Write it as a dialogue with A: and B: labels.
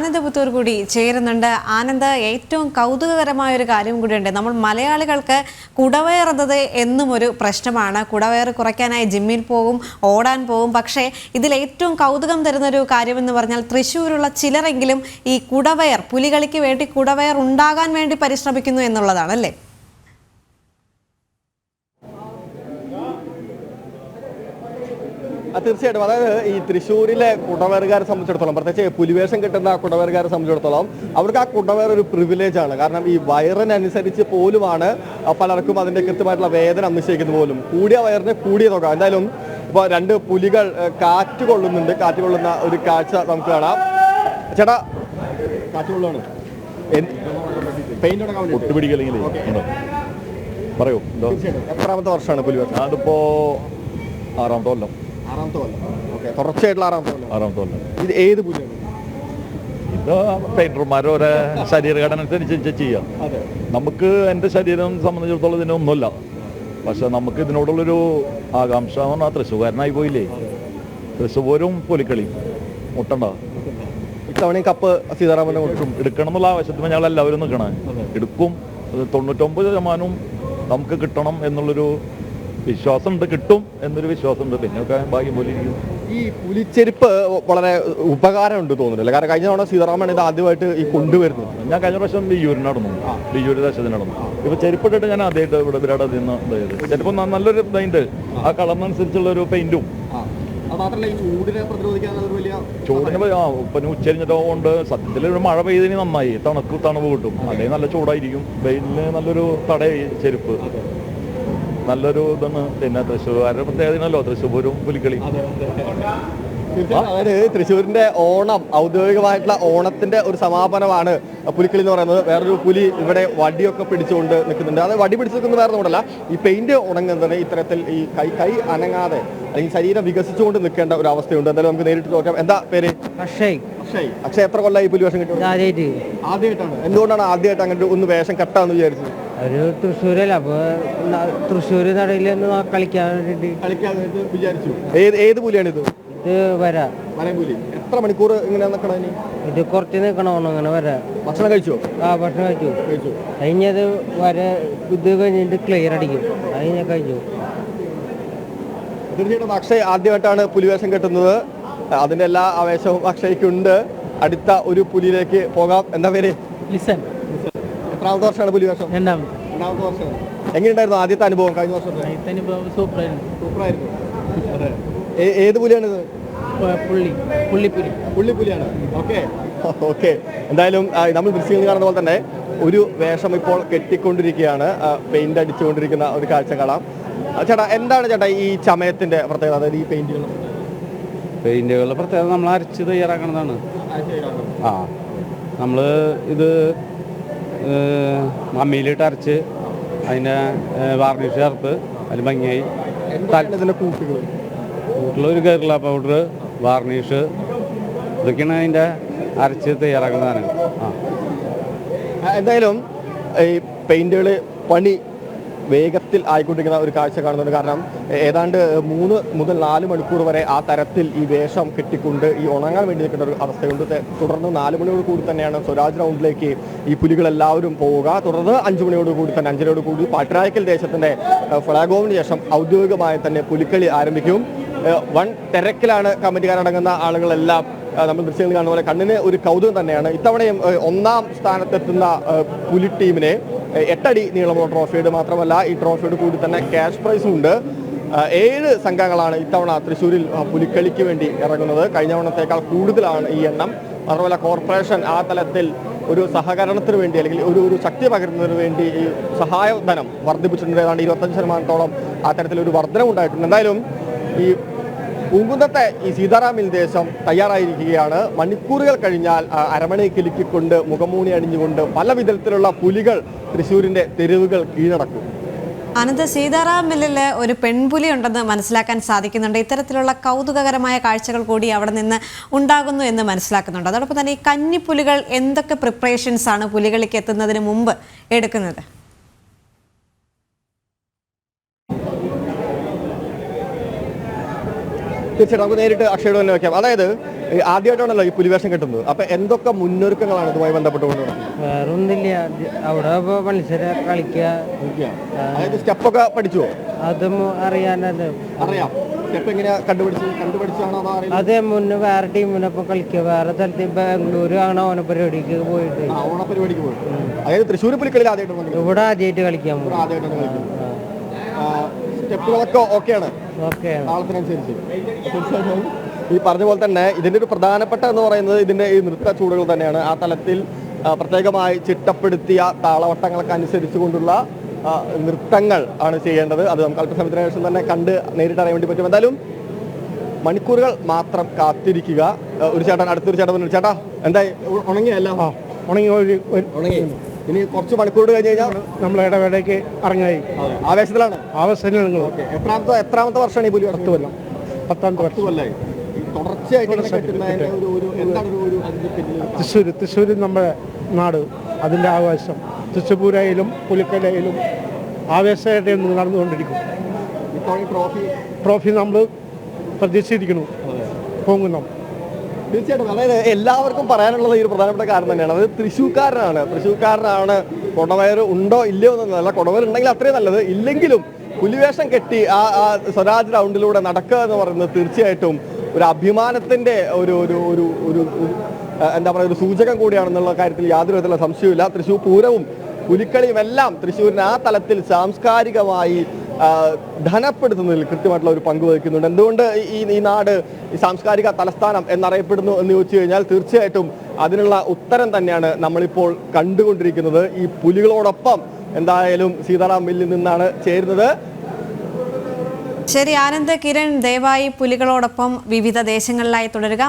A: ആനന്ദ പുത്തൂർ കൂടി ചേരുന്നുണ്ട്. ആനന്ദ ഏറ്റവും കൗതുകകരമായ ഒരു കാര്യം കൂടിയുണ്ട്. നമ്മൾ മലയാളികൾക്ക് കുടവയറുന്നത് എന്നും ഒരു പ്രശ്നമാണ്. കുടവയർ കുറയ്ക്കാനായി ജിമ്മിൽ പോകും ഓടാൻ പോകും. പക്ഷേ ഇതിൽ ഏറ്റവും കൗതുകം തരുന്ന ഒരു കാര്യമെന്ന് പറഞ്ഞാൽ തൃശ്ശൂരുള്ള ചിലരെങ്കിലും ഈ കുടവയർ പുലികളിക്ക് വേണ്ടി കുടവയർ ഉണ്ടാകാൻ വേണ്ടി പരിശ്രമിക്കുന്നു എന്നുള്ളതാണ് അല്ലേ
B: ആ, തീർച്ചയായിട്ടും. അതായത് ഈ തൃശ്ശൂരിലെ കുടവേറുകാരെ സംബന്ധിച്ചിടത്തോളം പ്രത്യേകിച്ച് പുലിവേഷം കിട്ടുന്ന കുടവേറുകാരെ സംബന്ധിച്ചിടത്തോളം അവർക്ക് ആ കുടവേർ ഒരു പ്രിവിലേജ് ആണ്. കാരണം ഈ വയറിനനുസരിച്ച് പോലുമാണ് പലർക്കും അതിന്റെ കൃത്യമായിട്ടുള്ള വേദന നിശ്ചയിക്കുന്നത് പോലും. കൂടിയ വയറിന് കൂടിയ തുക. എന്തായാലും ഇപ്പോൾ രണ്ട് പുലികൾ കാറ്റ് കൊള്ളുന്നുണ്ട് കാറ്റ് കൊള്ളുന്ന ഒരു കാഴ്ച നമുക്ക് കാണാം. ചേട്ടാ കാറ്റ് കൊള്ളാണ്
C: ഒട്ടുപിടിക്കില്ലെങ്കിൽ പറയൂ.
B: എത്രാമത്തെ വർഷമാണ് പുലിവേഷം?
C: അതിപ്പോ ആറാമത്തെ കൊല്ലം.
B: ആറാമത്തെ കൊല്ലം. ഓക്കെ തുടർച്ചയായിട്ടുള്ള ആറാമത്തെ കൊല്ലം.
C: ആറാമത്തെ കൊല്ലം.
B: ഇത് ഏത് പുലിയാണ്
C: ഇത് പെയിന്റർമാരെ ഓരോ ശരീരഘടന അനുസരിച്ച് ചെയ്യാം നമുക്ക് എന്റെ ശരീരം സംബന്ധിച്ചിടത്തോളം ഇതിനൊന്നുമില്ല പക്ഷെ നമുക്ക് ഇതിനോടുള്ളൊരു ആകാംക്ഷ പറഞ്ഞാൽ തൃശ്ശൂകാരനായി പോയില്ലേ? തൃശ്ശൂരും പുലിക്കളി മുട്ടണ്ട.
B: ഇത്തവണയും കപ്പ് സീതാറാമന്റെ കൊടുക്കും.
C: എടുക്കണം എന്നുള്ള ആവശ്യത്തിന് ഞങ്ങൾ എല്ലാവരും നിൽക്കണേ. എടുക്കും. തൊണ്ണൂറ്റൊമ്പത് ശതമാനവും നമുക്ക് കിട്ടണം എന്നുള്ളൊരു വിശ്വാസമുണ്ട് കിട്ടും എന്നൊരു വിശ്വാസമുണ്ട്. പിന്നെയൊക്കെ ഭാഗ്യം പോലെ ഇരിക്കും
B: ഈ പുലിച്ചെരുപ്പ് വളരെ ഉപകാരമുണ്ട് തോന്നുന്നില്ല. കാരണം കഴിഞ്ഞ തവണ സീതാറാമൻ ഇത് ആദ്യമായിട്ട് ഈ കൊണ്ടുവരുന്നത്.
C: ഞാൻ കഴിഞ്ഞ പ്രാവശ്യം ബിയ്യൂരിന് നടന്നു. ബിയ്യൂര് ദശത്തിന് നടന്നു. ഇപ്പൊ ചെരുപ്പിട്ടിട്ട് ഞാൻ ആദ്യമായിട്ട് ഇവിടെ വിരാട് നിന്ന് ഇതായത്. ചെരുപ്പ് നല്ലൊരു പെയിന്റ് ആ കളറിനനുസരിച്ചുള്ള ഒരു പെയിന്റും.
B: ചൂടിന്
C: ആ പിന്നെ ഉച്ചരിഞ്ഞിട്ടോ കൊണ്ട് സത്യത്തിൽ ഒരു മഴ പെയ്തിന് നന്നായി. തണുക്ക് തണുപ്പ് കിട്ടും. അല്ലെങ്കിൽ നല്ല ചൂടായിരിക്കും. വെയിലിന് നല്ലൊരു തടയായി ചെരുപ്പ്. നല്ലൊരു ഇതാണ്. പിന്നെ തൃശ്ശൂർകാരുടെ പ്രത്യേകതയാണല്ലോ തൃശ്ശൂരും പുലിക്കളി.
B: അവർ തൃശ്ശൂരിന്റെ ഓണം ഔദ്യോഗികമായിട്ടുള്ള ഓണത്തിന്റെ ഒരു സമാപനമാണ് പുലിക്കളി എന്ന് പറയുന്നത്. വേറൊരു പുലി ഇവിടെ വടിയൊക്കെ പിടിച്ചുകൊണ്ട് നിൽക്കുന്നുണ്ട്. അത് വടി പിടിച്ചു നിൽക്കുന്ന വേറെ ഒന്നുമല്ല ഈ പെയിന്റ് ഉണങ്ങുന്നതിന് ഇത്തരത്തിൽ ഈ കൈ കൈ അനങ്ങാതെ അല്ലെങ്കിൽ ശരീരം വികസിച്ചുകൊണ്ട് നിൽക്കേണ്ട ഒരു അവസ്ഥയുണ്ട്. എന്തായാലും നമുക്ക് നേരിട്ട് നോക്കാം. എന്താ പേര്?
D: അക്ഷയ്.
B: അക്ഷയ്. അക്ഷയ് എത്ര കൊല്ലായി പുലി വേഷം കിട്ടും
D: ആദ്യമായിട്ട്
B: ആദ്യമായിട്ടാണ് എന്തുകൊണ്ടാണ് ആദ്യമായിട്ട് അങ്ങനെ ഒരു- ഒന്ന് വേഷം കെട്ടാന്ന് വിചാരിച്ചത്?
D: ഒരു തൃശ്ശൂരല്ല? അപ്പൊ തൃശ്ശൂര് നടയിൽ ഒന്ന് കളിക്കാൻ വേണ്ടി
B: കളിക്കാനായിട്ട് വിചാരിച്ചു. ഏത് ഏത് പുലിയാണിത്
D: ഇത്? വരാ.
B: മലയപുലി എത്ര മണിക്കൂർ ഇങ്ങനെ നിൽക്കണം ഇനി?
D: ഇത് കുറച്ച് നിൽക്കണോന്ന് അങ്ങനെ വരാ.
B: ഭക്ഷണം കഴിച്ചോ?
D: ആ ഭക്ഷണം കഴിച്ചു.
B: കഴിച്ചു.
D: കഴിഞ്ഞത് വര ഇത് കഴിഞ്ഞിട്ട് ക്ലിയർ അടിക്കും. അത് ഞാൻ കഴിച്ചു
B: തീർച്ചയായിട്ടും അക്ഷയ് ആദ്യമായിട്ടാണ് പുലിവേഷം കെട്ടുന്നത്. അതിന്റെ എല്ലാ ആവേശവും അക്ഷയ്ക്കുണ്ട്. അടുത്ത ഒരു പുലിയിലേക്ക് പോകാം. എന്താ പേര്?
D: ലിസൺ.
B: എത്രാമത്തെ വർഷമാണ് പുലിവേഷം.
D: രണ്ടാമത്
B: രണ്ടാമത്തെ വർഷം എങ്ങനെയുണ്ടായിരുന്നു ആദ്യത്തെ അനുഭവം കഴിഞ്ഞ വർഷത്തെ
D: സൂപ്പറായിരുന്നു.
B: സൂപ്പറായിരുന്നു. അതെ. ഏ- ഏത് പുലിയാണിത്
D: പുള്ളി. പുള്ളിപ്പുലി.
B: പുള്ളിപ്പുലിയാണ്. ഓക്കെ. ഓക്കെ. എന്തായാലും ആ, നമ്മൾ ദൃശ്യങ്ങൾ കാണുന്ന പോലെ തന്നെ ഒരു വേഷം ഇപ്പോൾ കെട്ടിക്കൊണ്ടിരിക്കുകയാണ്. പെയിന്റ് അടിച്ചുകൊണ്ടിരിക്കുന്ന ഒരു കാഴ്ച കാണാം. ആ, ചേട്ടാ എന്താണ് ചേട്ടാ ഈ ചമയത്തിന്റെ പ്രത്യേകത? അതായത് ഈ പെയിന്റുകൾ
E: പെയിന്റുകളുടെ പ്രത്യേകത നമ്മൾ അരച്ച് തയ്യാറാക്കുന്നതാണ് ആ. നമ്മൾ ഇത് അമ്മിയിലിട്ട് അരച്ച് അതിന്റെ വാർണിഷ് ചേർത്ത് അതിൽ ഭംഗിയായി.
B: കൂട്ടിലൊരു കൂട്ടുകൾ?
E: കേരള പൗഡർ വാർണിഷ് ഇതൊക്കെയാണ് അതിന്റെ അരച്ച് തയ്യാറാക്കുന്നതാണ് ആ.
B: ആ, എന്തായാലും ഈ പെയിന്റുകൾ പണി വേഗത്തിൽ ആയിക്കൊണ്ടിരിക്കുന്ന ഒരു കാഴ്ച കാണുന്നുണ്ട്. കാരണം ഏതാണ്ട് മൂന്ന് മുതൽ നാല് മണിക്കൂർ വരെ ആ തരത്തിൽ ഈ വേഷം കെട്ടിക്കൊണ്ട് ഈ ഉണങ്ങാൻ വേണ്ടി നിൽക്കുന്ന ഒരു അവസ്ഥയുണ്ട്. തുടർന്ന് നാല് മണിയോട് കൂടി തന്നെയാണ് സ്വരാജ് റൗണ്ടിലേക്ക് ഈ പുലികളെല്ലാവരും പോവുക. തുടർന്ന് അഞ്ചു മണിയോട് കൂടി തന്നെ അഞ്ചരയോട് കൂടി പാട്ടരായ്ക്കൽ ദേശത്തിന്റെ ഫ്ലാഗ് ഓഫിന് ശേഷം ഔദ്യോഗികമായി തന്നെ പുലിക്കളി ആരംഭിക്കും. വൺ തിരക്കിലാണ് കമ്മിറ്റിക്കാരടങ്ങുന്ന ആളുകളെല്ലാം നമ്മൾ ദൃശ്യങ്ങൾ കാണുന്ന പോലെ കണ്ണിന് ഒരു കൗതുകം തന്നെയാണ്. ഇത്തവണയും ഒന്നാം സ്ഥാനത്തെത്തുന്ന പുലി ടീമിനെ എട്ടടി നീളമുള്ള ട്രോഫിയുടെ മാത്രമല്ല ഈ ട്രോഫിയോട് കൂടി തന്നെ ക്യാഷ് പ്രൈസും ഉണ്ട്. ഏഴ് സംഘങ്ങളാണ് ഇത്തവണ തൃശ്ശൂരിൽ പുലിക്കളിക്ക് വേണ്ടി ഇറങ്ങുന്നത്. കഴിഞ്ഞ തവണത്തേക്കാൾ കൂടുതലാണ് ഈ എണ്ണം. മാത്രമല്ല കോർപ്പറേഷൻ ആ തലത്തിൽ ഒരു സഹകരണത്തിന് വേണ്ടി അല്ലെങ്കിൽ ഒരു ഒരു ശക്തി പകരുന്നതിന് വേണ്ടി ഈ സഹായധനം വർദ്ധിപ്പിച്ചിട്ടുണ്ട്. ഏതാണ്ട് ഇരുപത്തഞ്ച് ശതമാനത്തോളം ആ തരത്തിലൊരു വർധനം ഉണ്ടായിട്ടുണ്ട് എന്തായാലും ഈ പൂങ്കുന്നത്തെ ഈ സീതാറാമിൽ ദേശം തയ്യാറായിരിക്കുകയാണ്. മണിക്കൂറുകൾ കഴിഞ്ഞാൽ അരമണയെ കിലുക്കിക്കൊണ്ട് മുഖമൂണി അണിഞ്ഞുകൊണ്ട് പല വിധത്തിലുള്ള പുലികൾ തൃശ്ശൂരിന്റെ തെരുവുകൾ കീഴടക്കും.
A: അനന്ത് സീതാറാം മില്ലിൽ ഒരു പെൺപുലി ഉണ്ടെന്ന് മനസ്സിലാക്കാൻ സാധിക്കുന്നുണ്ട്. ഇത്തരത്തിലുള്ള കൗതുകകരമായ കാഴ്ചകൾ കൂടി അവിടെ നിന്ന് ഉണ്ടാകുന്നു എന്ന് മനസ്സിലാക്കുന്നുണ്ട്. അതോടൊപ്പം തന്നെ ഈ കന്നിപ്പുലികൾ എന്തൊക്കെ പ്രിപ്പറേഷൻസ് ആണ് പുലികളിലേക്ക് എത്തുന്നതിന് മുമ്പ് എടുക്കുന്നത്?
B: തീർച്ചയായിട്ടും നമുക്ക് നേരിട്ട് അക്ഷയോട് തന്നെ വെക്കാം. അതായത് ആദ്യമായിട്ടാണല്ലോ ഈ പുലിവേഷം കിട്ടുന്നത്. അപ്പൊ എന്തൊക്കെ മുന്നൊരുക്കങ്ങളാണ് ഇതുമായി ബന്ധപ്പെട്ടുകൊണ്ട് വേറൊന്നില്ല
D: വേറെ ഒന്നുമില്ല അവിടെ മത്സരം കളിക്കുക.
B: അതായത് സ്റ്റെപ്പൊക്കെ പഠിച്ചുവോ?
D: അതും അറിയാനല്ലോ
B: അറിയാം. സ്റ്റെപ്പ് എങ്ങനെയാ കണ്ടുപിടിച്ച് കണ്ടുപിടിച്ചാണോ അതോ
D: മുന്നേ വേറെ ടീമിനൊപ്പം കളിക്കുക. വേറെ സ്ഥലത്ത് ബാംഗ്ലൂർ ആണ് ഓന പരിപാടിക്ക് പോയിട്ട്.
B: ഓണപരിപാടിക്ക് പോയി അതായത് തൃശ്ശൂർ പുലിക്കളിയിൽ ആദ്യമായിട്ട് വന്നിട്ടുണ്ട്.
D: ഇവിടെ ആദ്യമായിട്ട് കളിക്കാൻ
B: ആദ്യമായിട്ടാണ് കളിക്കുന്നത്. സ്റ്റെപ്പുകളൊക്കെ ഓക്കെയാണ്.
D: ഓക്കെ
B: താളത്തിനനുസരിച്ച് തീർച്ചയായിട്ടും ഈ പറഞ്ഞ പോലെ തന്നെ ഇതിന്റെ ഒരു പ്രധാനപ്പെട്ട എന്ന് പറയുന്നത് ഇതിന്റെ ഈ നൃത്ത ചൂടുകൾ തന്നെയാണ്. ആ തലത്തിൽ പ്രത്യേകമായി ചിട്ടപ്പെടുത്തിയ താളവട്ടങ്ങളൊക്കെ അനുസരിച്ച് കൊണ്ടുള്ള നൃത്തങ്ങൾ ആണ് ചെയ്യേണ്ടത്. അത് നമുക്ക് അല്പസമയത്തിന് ശേഷം തന്നെ കണ്ട് നേരിട്ട് അറിയാൻ വേണ്ടി പറ്റും. എന്തായാലും മണിക്കൂറുകൾ മാത്രം കാത്തിരിക്കുക. ഒരു ചേട്ടൻ അടുത്തൊരു ചേട്ടൻ ചേട്ടാ എന്തായി? ഉണങ്ങിയല്ലോ ഉണങ്ങിയല്ല
F: ഉണങ്ങി
B: ഉണങ്ങി. ഇനി കുറച്ച് മണിക്കൂർ കഴിഞ്ഞ് കഴിഞ്ഞാൽ
F: നമ്മൾ ഇടവേളയ്ക്ക് ഇറങ്ങായി.
B: ആവേശത്തിലാണ്?
F: ആവേശത്തിലാണ് നിങ്ങൾ.
B: എത്രാമത്തെ എത്രാമത്തെ വർഷമാണ് ഈ പുലി പത്ത് കൊല്ലം?
F: പത്താമത്തെ
B: വർഷം. കൊല്ലായി.
F: തൃശ്ശൂർ തൃശ്ശൂർ നമ്മുടെ നാട്. അതിന്റെ ആവേശം തൃശ്ശൂരായാലും പുലിക്കലയിലും ആവേശമായിട്ട് നടന്നുകൊണ്ടിരിക്കും.
B: ട്രോഫി
F: ട്രോഫി നമ്മൾ പ്രതീക്ഷിച്ചിരിക്കുന്നു. പോകുന്നു
B: തീർച്ചയായിട്ടും. അതായത് എല്ലാവർക്കും പറയാനുള്ളത് ഈ ഒരു പ്രധാനപ്പെട്ട കാരണം തന്നെയാണ്. അത് തൃശ്ശൂക്കാരനാണ് തൃശ്ശൂക്കാരനാണ് കൊടവയർ ഉണ്ടോ ഇല്ലയോ എന്നല്ല കൊടവയർ ഉണ്ടെങ്കിൽ അത്രയും നല്ലത്. ഇല്ലെങ്കിലും പുലിവേഷം കെട്ടി ആ ആ സ്വരാജ് റൗണ്ടിലൂടെ നടക്കുക എന്ന് പറയുന്നത് തീർച്ചയായിട്ടും ഒരു അഭിമാനത്തിന്റെ ഒരു ഒരു ഒരു ഒരു എന്താ പറയുക ഒരു സൂചകം കൂടിയാണെന്നുള്ള കാര്യത്തിൽ യാതൊരു വിധത്തിലുള്ള സംശയവുമില്ല. തൃശ്ശൂർ പൂരവും പുലിക്കളിയും എല്ലാം തൃശ്ശൂരിന് ആ തലത്തിൽ സാംസ്കാരികമായി ധനപ്പെടുത്തുന്നതിൽ കൃത്യമായിട്ടുള്ള ഒരു പങ്ക് വഹിക്കുന്നുണ്ട്. എന്തുകൊണ്ട് ഈ ഈ നാട് സാംസ്കാരിക തലസ്ഥാനം എന്നറിയപ്പെടുന്നു എന്ന് ചോദിച്ചു കഴിഞ്ഞാൽ തീർച്ചയായിട്ടും അതിനുള്ള ഉത്തരം തന്നെയാണ് നമ്മളിപ്പോൾ കണ്ടുകൊണ്ടിരിക്കുന്നത്. ഈ പുലികളോടൊപ്പം എന്തായാലും സീതാറാം മില്ലിൽ നിന്നാണ് ചേരുന്നത്.
A: ശരി ആനന്ദ് കിരൺ ദയവായി പുലികളോടൊപ്പം വിവിധ ദേശങ്ങളിലായി തുടരുക.